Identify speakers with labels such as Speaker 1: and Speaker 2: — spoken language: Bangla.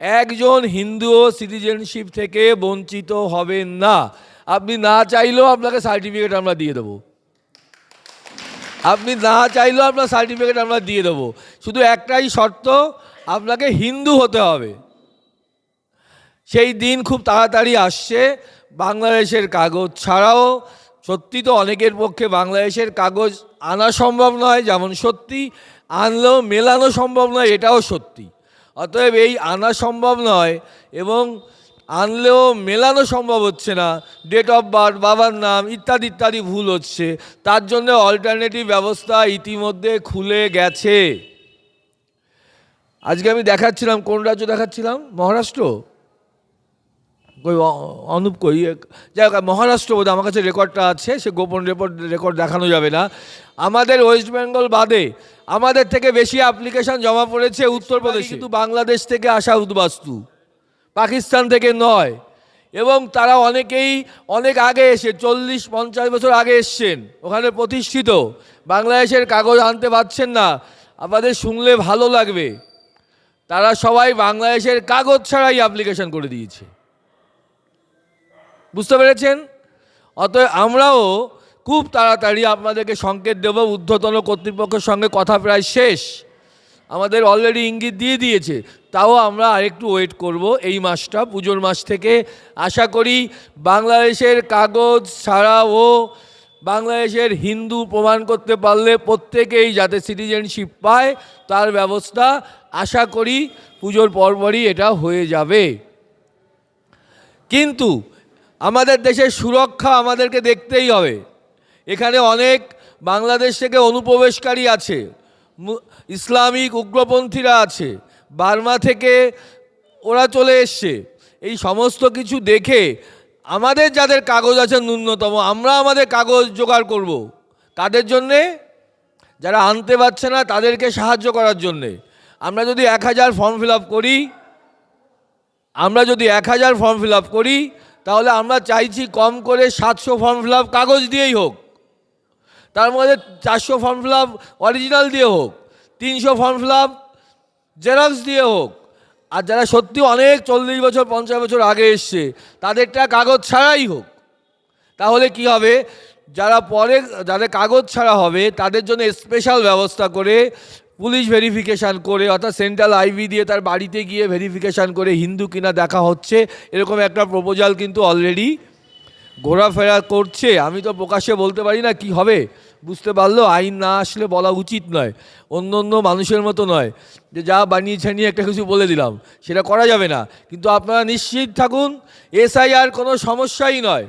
Speaker 1: একজন হিন্দুও সিটিজেনশিপ থেকে বঞ্চিত হবেন না। আপনি না চাইলেও আপনাকে সার্টিফিকেট আমরা দিয়ে দেবো। আপনি না চাইলেও আপনার সার্টিফিকেট আমরা দিয়ে দেবো। শুধু একটাই শর্ত, আপনাকে হিন্দু হতে হবে। সেই দিন খুব তাড়াতাড়ি আসছে বাংলাদেশের কাগজ ছাড়াও। সত্যি তো অনেকের পক্ষে বাংলাদেশের কাগজ আনা সম্ভব নয়, যেমন সত্যি। আনলেও মেলানো সম্ভব নয়, এটাও সত্যি। অতএব এই আনা সম্ভব নয় এবং আনলেও মেলানো সম্ভব হচ্ছে না। ডেট অফ বার্থ বাবার নাম ইত্যাদি ইত্যাদি ভুল হচ্ছে। তার জন্য অল্টারনেটিভ ব্যবস্থা ইতিমধ্যে খুলে গেছে। আজকে আমি দেখাচ্ছিলাম, কোন রাজ্য দেখাচ্ছিলাম? মহারাষ্ট্র? কই অনুপ কই যাই হোক মহারাষ্ট্র বোধ আমার কাছে রেকর্ডটা আছে সে গোপন রেকর্ড রেকর্ড দেখানো যাবে না। আমাদের ওয়েস্ট বেঙ্গল বাদে আমাদের থেকে বেশি অ্যাপ্লিকেশন জমা পড়েছে উত্তরপ্রদেশে। কিন্তু বাংলাদেশ থেকে আসা উদ্বাস্তু পাকিস্তান থেকে নয়। এবং তারা অনেকেই অনেক আগে এসে চল্লিশ পঞ্চাশ বছর আগে এসছেন ওখানে প্রতিষ্ঠিত। বাংলাদেশের কাগজ আনতে পারছেন না আমাদের শুনলে ভালো লাগবে। তারা সবাই বাংলাদেশের কাগজ ছাড়াই অ্যাপ্লিকেশন করে দিয়েছে। বুঝতে পেরেছেন? অতএব আমরাও খুব তাড়াতাড়ি আপনাদেরকে সংকেত দেব, ঊর্ধ্বতন কর্তৃপক্ষের সঙ্গে কথা প্রায় শেষ। আমাদের অলরেডি ইঙ্গিত দিয়ে দিয়েছে, তাও আমরা আরেকটু ওয়েট করব এই মাসটা, পুজোর মাস থেকে। আশা করি বাংলাদেশের কাগজ ছাড়াও বাংলাদেশের হিন্দু প্রমাণ করতে পারলে প্রত্যেকেই যাতে সিটিজেনশিপ পায়, তার ব্যবস্থা আশা করি পুজোর পরপরই এটা হয়ে যাবে। কিন্তু আমাদের দেশের সুরক্ষা আমাদেরকে দেখতেই হবে। এখানে অনেক বাংলাদেশ থেকে অনুপ্রবেশকারী আছে ইসলামিক উগ্রপন্থীরা আছে। বার্মা থেকে ওরা চলে এসছে। এই সমস্ত কিছু দেখে আমাদের যাদের কাগজ আছে ন্যূনতম, আমরা আমাদের কাগজ জোগাড় করব। কাদের জন্যে, যারা আনতে পারছে না, তাদেরকে সাহায্য করার জন্যে। আমরা যদি এক হাজার ফর্ম ফিল করি, আমরা যদি এক হাজার ফর্ম ফিল করি তাহলে আমরা চাইছি কম করে সাতশো ফর্ম ফিল কাগজ দিয়েই হোক। তার মধ্যে চারশো ফর্ম ফিল অরিজিনাল দিয়ে হোক, তিনশো ফর্ম ফিল জেরক্স দিয়ে হোক। আর যারা সত্যি অনেক চল্লিশ বছর, পঞ্চাশ বছর আগে এসছে, তাদেরটা কাগজ ছাড়াই হোক। তাহলে কি হবে? যারা পরে, যাদের কাগজ ছাড়া হবে, তাদের জন্য স্পেশাল ব্যবস্থা করে পুলিশ ভেরিফিকেশান করে, অর্থাৎ সেন্ট্রাল আইভি দিয়ে তার বাড়িতে গিয়ে ভেরিফিকেশান করে হিন্দু কিনা দেখা হচ্ছে। এরকম একটা প্রপোজাল কিন্তু অলরেডি ঘোরাফেরা করছে। আমি তো প্রকাশ্যে বলতে পারি না কি হবে। বুঝতে পারল? আইন না আসলে বলা উচিত নয়। অন্য অন্য মানুষের মতো নয়। যে যা বানিয়ে ছানিয়ে একটা কিছু বলে দিলাম, সেটা করা যাবে না। কিন্তু আপনারা নিশ্চিত থাকুন, এসআইআর কোনো সমস্যাই নয়।